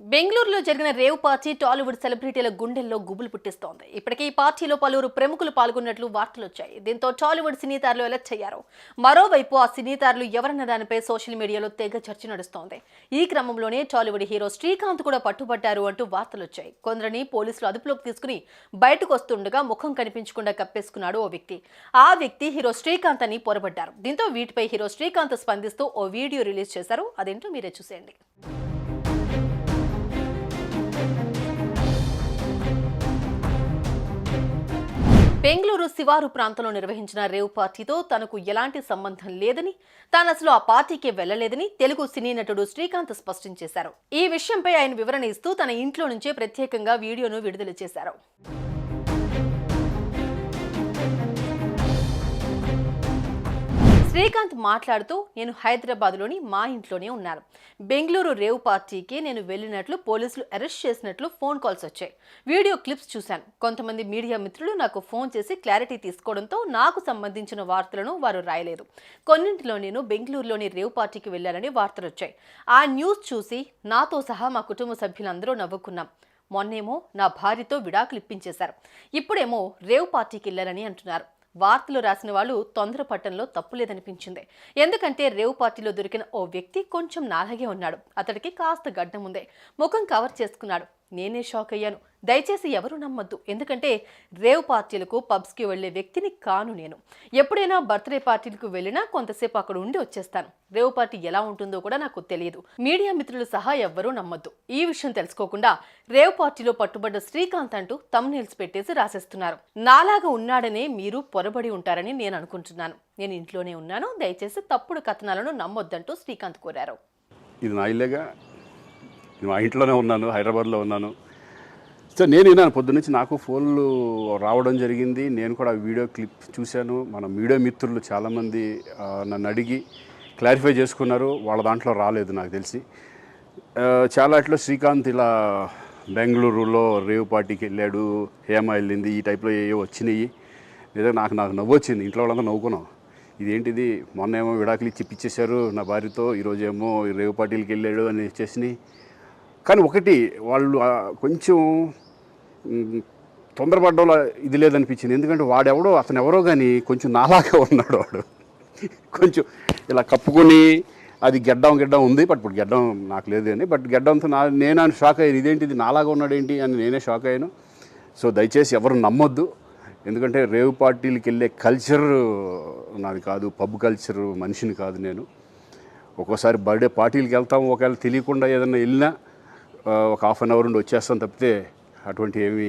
బెంగళూరులో జరిగిన rave party Tollywood సెలబ్రిటీల గుండెల్లో గుబులు పుట్టిస్తోంది. ఇప్పటికే ఈ పార్టీలో పలువురు ప్రముఖులు పాల్గొన్నట్లు వార్తలు వచ్చాయి. దీంతో టాలీవుడ్ సినీతారులు ఎలర్ట్ అయ్యారు. మరోవైపు ఆ సినీతారులు ఎవరన్న దానిపై సోషల్ మీడియాలో తెగ చర్చ నడుస్తోంది. ఈ క్రమంలోనే టాలీవుడ్ హీరో శ్రీకాంత్ కూడా పట్టుబట్టారు అంటూ వార్తలు వచ్చాయి. కొందరిని పోలీసులు అదుపులోకి తీసుకుని బయటకు వస్తుండగా ముఖం కనిపించకుండా కప్పేసుకున్నాడు ఓ వ్యక్తి. ఆ వ్యక్తి హీరో శ్రీకాంత్ అని పొరబడ్డారు. దీంతో వీటిపై హీరో శ్రీకాంత్ స్పందిస్తూ ఓ వీడియో రిలీజ్ చేశారు. అదేంటో మీరే చూసేయండి. బెంగళూరు శివారు ప్రాంతంలో నిర్వహించిన రేవ్ పార్టీతో తనకు ఎలాంటి సంబంధం లేదని తాను అసలు ఆ పార్టీకే వెళ్ళలేదని తెలుగు సినీ నటుడు శ్రీకాంత్ స్పష్టం చేశారు. ఈ విషయంపై ఆయన వివరణ ఇస్తూ తన ఇంట్లో నుంచే ప్రత్యేకంగా వీడియోను విడుదల చేశారు. శ్రీకాంత్ మాట్లాడుతూ నేను హైదరాబాద్లోని మా ఇంట్లోనే ఉన్నాను. బెంగళూరు రేవ్ పార్టీకి నేను వెళ్ళినట్లు పోలీసులు అరెస్ట్ చేసినట్లు ఫోన్ కాల్స్ వచ్చాయి. వీడియో క్లిప్స్ చూశాను. కొంతమంది మీడియా మిత్రులు నాకు ఫోన్ చేసి క్లారిటీ తీసుకోవడంతో నాకు సంబంధించిన వార్తలను వారు రాయలేదు. కొన్నింటిలో నేను బెంగళూరులోని రేవ్ పార్టీకి వెళ్ళానని వార్తలు వచ్చాయి. ఆ న్యూస్ చూసి నాతో సహా మా కుటుంబ సభ్యులందరూ నవ్వుకున్నాం. మొన్నేమో నా భార్యతో విడాకులు ఇప్పించేశారు. ఇప్పుడేమో రేవ్ పార్టీకి వెళ్ళారని అంటున్నారు. వార్తలు రాసిన వాళ్ళు తొందర పట్టడంలో తప్పులేదనిపించింది. ఎందుకంటే రేవ్ పార్టీలో దొరికిన ఓ వ్యక్తి కొంచెం నాలాగే ఉన్నాడు. అతడికి కాస్త గడ్డం ఉంది. ముఖం కవర్ చేసుకున్నాడు. నేనే షాక్ అయ్యాను దయచేసి ఎవరు నమ్మద్దు. ఎందుకంటే రేవ్ పార్టీలకు పబ్స్కి వెళ్ళే వ్యక్తిని కాను నేను. ఎప్పుడైనా బర్త్డే పార్టీలకు వెళ్ళినా కొంతసేపు అక్కడ ఉండి వచ్చేస్తాను. రేవ్ పార్టీ ఎలా ఉంటుందో కూడా నాకు తెలియదు. మీడియా మిత్రులు సహా ఎవ్వరూ నమ్మొద్దు. ఈ విషయం తెలుసుకోకుండా రేవ్ పార్టీలో పట్టుబడ్డ శ్రీకాంత్ అంటూ తమ్నేల్స్ పెట్టేసి రాసేస్తున్నారు. నాలాగా ఉన్నాడనే మీరు పొరబడి ఉంటారని నేను అనుకుంటున్నాను. నేను ఇంట్లోనే ఉన్నాను. దయచేసి తప్పుడు కథనాలను నమ్మొద్దంటూ శ్రీకాంత్ కోరారు. ఇది నా ఇల్లేగా? మా ఇంట్లోనే ఉన్నాను హైదరాబాద్లో ఉన్నాను. సో నేను విన్నాను పొద్దున్నుంచి నాకు ఫోన్లు రావడం జరిగింది. నేను కూడా వీడియో క్లిప్ చూశాను. మన మీడియా మిత్రులు చాలామంది నన్ను అడిగి క్లారిఫై చేసుకున్నారు. వాళ్ళ దాంట్లో రాలేదు నాకు తెలిసి. చాలా ఇట్లా శ్రీకాంత్ ఇలా బెంగళూరులో రేవ్ పార్టీకి వెళ్ళాడు హేమ వెళ్ళింది ఈ టైప్లో ఏ వచ్చినాయి. నిజంగా నాకు నాకు నవ్వు వచ్చింది. ఇంట్లో వాళ్ళంతా నవ్వుకున్నాం. ఇదేంటిది? మొన్న ఏమో విడాకులు ఇచ్చి ఇప్పించేశారు నా భార్యతో ఈరోజు ఏమో రేవు పార్టీలకి వెళ్ళాడు అని చేసినాయి. కానీ ఒకటి వాళ్ళు కొంచెం తొందరపడ్డంలో ఇది లేదనిపించింది. ఎందుకంటే వాడెవడో అతను ఎవరో కానీ కొంచెం నాలాగా ఉన్నాడు వాడు. కొంచెం ఇలా కప్పుకొని అది గెడ్డం గెడ్డం ఉంది బట్ ఇప్పుడు గెడ్డం నాకు లేదు అని. బట్ గెడ్డంతో నా నేను అని షాక్ అయ్యాను ఇదేంటిది నాలాగా ఉన్నాడేంటి అని నేనే షాక్ అయ్యాను. సో దయచేసి ఎవరు నమ్మొద్దు. ఎందుకంటే రేవ్ పార్టీలకి వెళ్ళే కల్చర్ నాది కాదు పబ్ కల్చర్ మనిషిని కాదు నేను. ఒక్కోసారి బర్త్డే పార్టీలకి వెళ్తాం ఒకవేళ తెలియకుండా ఏదైనా వెళ్ళినా ఒక హాఫ్ అన్ అవర్ నుండి వచ్చేస్తాం తప్పితే అటువంటి ఏమీ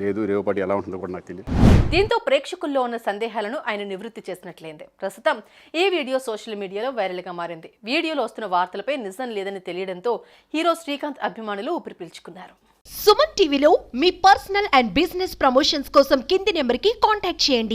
లేదు. రేవు పార్టీ ఎలా ఉంటుందో కూడా నాకు తెలియదు దీంతో ప్రేక్షకుల్లో ఉన్న సందేహాలను ఆయన నివృత్తి చేసినట్లయింది. ప్రస్తుతం ఈ వీడియో సోషల్ మీడియాలో వైరల్గా మారింది. వీడియోలో వస్తున్న వార్తలపై నిజం లేదని తెలియడంతో హీరో శ్రీకాంత్ అభిమానులు ఊపిరి పీల్చుకున్నారు. సుమన్ టీవీలో మీ పర్సనల్ అండ్ బిజినెస్ ప్రమోషన్స్ కోసం కింది నెంబర్కి కాంటాక్ట్ చేయండి.